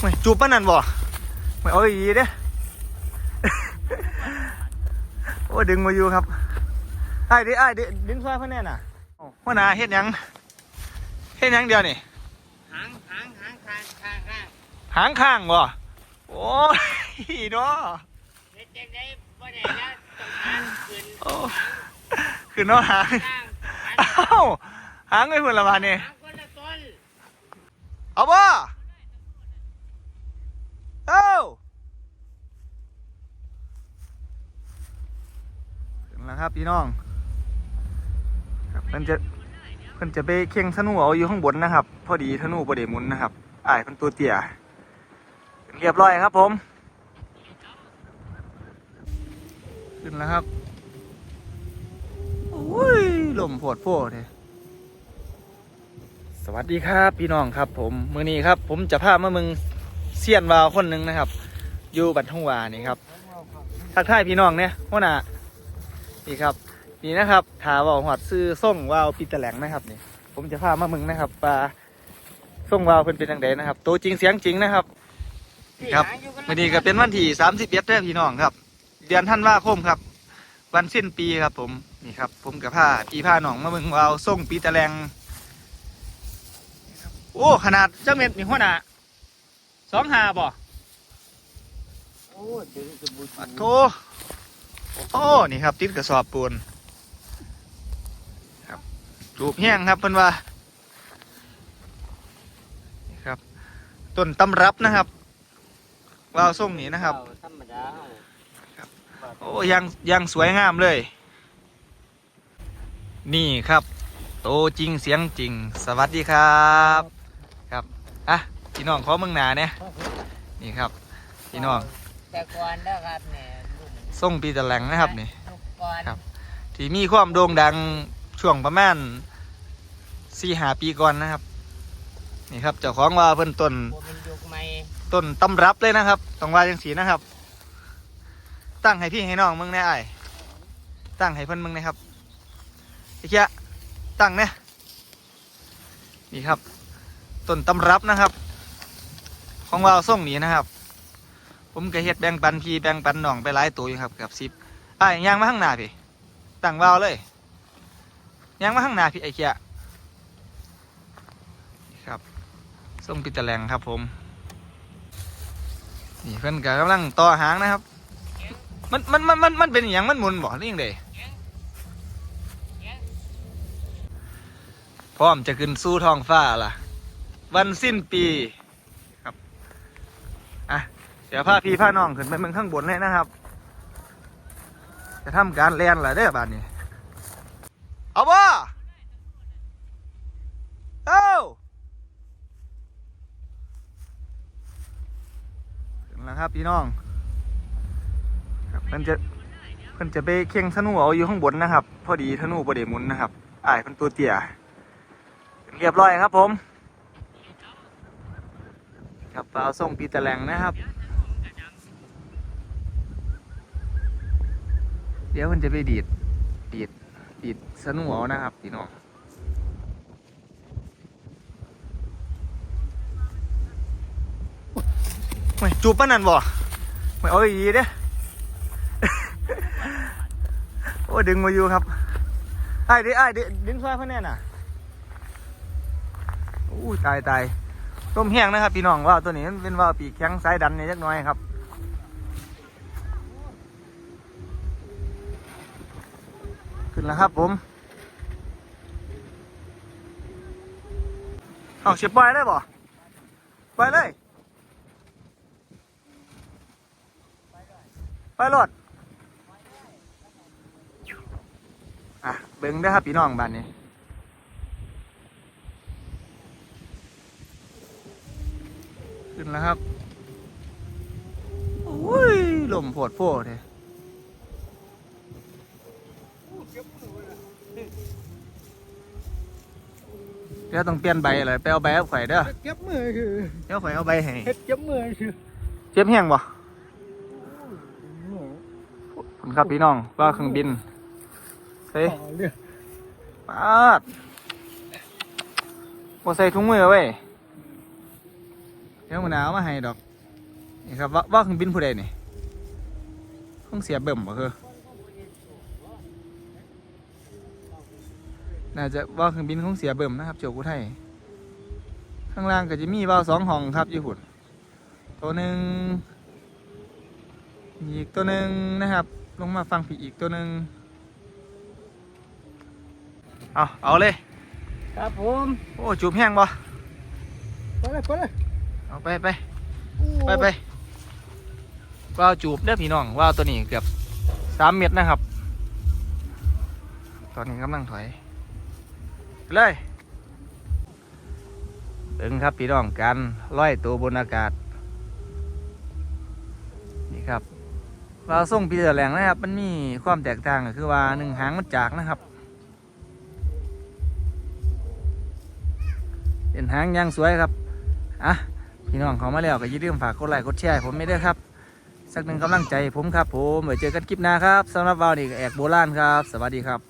ไม่จูบป้านันบ่ไม่เอาอีเด้โอ้ดึงมาอยู่ครับไอ้ดิไอ้ดิดึงซอยพ่อแน่น่ะโอ้หัวหน้าเฮ็ดยังเฮ็ดยังเดียวนี่หางหางหางข้างข้างข้างหางข้างบ่โอ้ยเนาะเฮ็ดจังได้บ่ได้แล้วต้องการขึ้นโอ้คือเนาะหางข้างเอ้าหางไอ้เพื่นละบาดนี่หางคนละต้นเอาบ่เอ้า ครับพี่น้องครับเพิ่นจะเพิ่นจะไปเข่งธนูเอาอยู่ข้างบนนะครับ พอดีธนูบ่ได้หมุนนะครับอ้ายเพิ่นตัวเตี้ยเรียบร้อยครับผม ขึ้นแล้วครับโอ้ยลมโผดโผดเลยสวัสดีครับพี่น้องครับ ผมมือนี้ครับ ผมจะพามามึงเซียนวาวคนหนึ่งนะครับ อยู่บัดทุ่งวานี่ครับทักทายพี่น้องเนี่ยหัวหน้า นี่ครับ นี่นะครับถาวาหอดซื้อส่งวาวปีตะแหลงนะครับนี่ ผมจะพามามึงนะครับปลาส่งวาวเพิ่นเป็นยังไงนะครับ ตัวจริงเสียงจริงนะครับ ครับวันนี้ก็เป็นวันที่สามสิบเอ็ดเดือนพี่น้องครับ เดือนท่านว่าคมครับ วันสิ้นปีครับ ผมนี่ครับ ผมกับผ้าพี่ผ้าหนองมาเบิ่งวาวส่งปีตะแหลงโอ้ขนาดเจ้าเม็ดนี่หัวหน้าสองหาบ่โอ้สบู่ปัดโท โอ้นี่ครับติดกระสอบปูนครับจูบแห้งครับเพิ่อนว่านี่ครับต้นตำรับนะครับวาวส่งนี่นะครับธรรมดาโอ้ยังยังสวยงามเลย นี่ครับ โตจริงเสียงจริง สวัสดีครับครับอะพี่น้องขอเมืองหนาเนี่ยนี่ครับพี่น้องแต่ก่อนนะครับเนี่ย ส่งปีตะแหลงนะครับนี่ ลูกก่อนครับ ที่มีความโด่งดังช่วงประมาณสี่หาปีก่อนนะครับ นี่ครับเจ้าของว่าเพิ่นต้น บ่เป็นยุคใหม่ต้นตำรับเลยนะครับต้องว่าจังสีนะครับ ตั้งให้พี่ให้น้องมึงแน่ไอ้ายตั้งให้เพิ่นมึงนะครับไอ้เชี่ยตั้งเนี่ยนี่ครับต้นตำรับนะครับ ของวาวส่งนี้นะครับ ผมก็เฮ็ดแบ่งปันพี่แบ่งปันน้องไปหลายตัวอยู่ครับเกับสิบไอ้ยางมาข้างหน้าพี่ตั้งวาวเลยยางมาข้างหน้าพี่ไอ้เชี่ยนี่ครับส่งปิดตะแลงครับผมนี่เพิ่อนก็กำลังต่อหางนะครับ มันมันมันมันมันเป็นอย่างมันหมุนบ่หรือยังไงพร้อมจะขึ้นสู่ท้องฟ้าล่ะ วันสิ้นปี เดี๋ยวพาพี่พาน้องขึ้นไปเมืองข้างบนเลยนะครับ จะทำการเรียนล่ะเด้อบานนี้ เอาบ่เอ้าถึงแล้วครับพี่น้องครับเพิ่นจะเพิ่นจะไปเข่งธนูเอาอยู่ข้างบนนะครับ พอดีธนูบ่ได้หมุนนะครับอ้ายเพิ่นตัวเตี้ยเรียบร้อยครับผม ครับเปล่าส่งปีตะแลงนะครับ ดี๋ยวเพิ่นจะไปดีดดีดดีดธนูเอานะครับพี่น้องไม่จูบป้านันบ่ไม่เอาอีเด้โอ้ดึงมาอยู่ครับไอ้ดิไอ้ดิดึงซอยเพื่อนแน่น่ะอู้ตายตายต้มแห้งนะครับพี่น้องว่าตัวนี้มันเป็นว่าปีกแข็งสายดันเนี่ยจักน่อยครับ ขึ้นแล้วครับผมเอาเสียบปล่อยได้บ่ปล่อยเลยไปรถอะเบิ่งได้ครับพี่น้องบ้านนี้ขึ้นแล้วครับโอ้ยลมโผดโผดเลย เดี๋ยวต้องเปลี่ยนใบอะไรไปเอาใบเอาไข่อยเด้อเก็บมือคือเดี๋ยวไข่อยเอาใบให้เฮ็ดเก็บมือคือเจ็บแห้งบ่ผมครับพี่น้องว่าเครื่องบินเฮ้ยเรื่องปาดบ่ใส่ถุงมือเว้ยเดี๋ยวมันหนาวมาให้ดอกนี่ครับว่าว่าเครื่องบินผู้ใดนี่เครื่องเสียเบิ่มบ่คือ น่าจะว่าเครื่องบินของเสียเบิ่มนะครับโจกุไทยข้างล่างก็จะมีว่าวสองห้องครับอยู่หุ่นตัวหนึ่งอีกตัวหนึ่งนะครับ ลงมาฟังผีอีกตัวหนึ่งเอาเอาเลย ครับผมโอ้จูบแห้งบ่ไปเลยไปเลยเอาไปไปไปไปว่าวจูบเด้อพี่น้องว่าวตัวนี้เกือบสามเมตรนะครับ ตอนนี้กำลังถอยไป เลยถึงครับพี่น้องการลอยตัวบนอากาศ นี่ครับว่าวส่งปีเตอร์แหลงนะครับ มันมีความแตกต่างก็คือว่าหนึ่งหางมันจากนะครับเป็นหางยางสวยครับอะพี่น้องเขามาแล้วก็อย่าลืมฝากกดไลค์กดแชร์ผมไม่ได้ครับ สักหนึ่งกำลังใจผมครับผมไว้เจอกันคลิปหน้าครับสำหรับวาวนี่แอกโบราณครับ สวัสดีครับ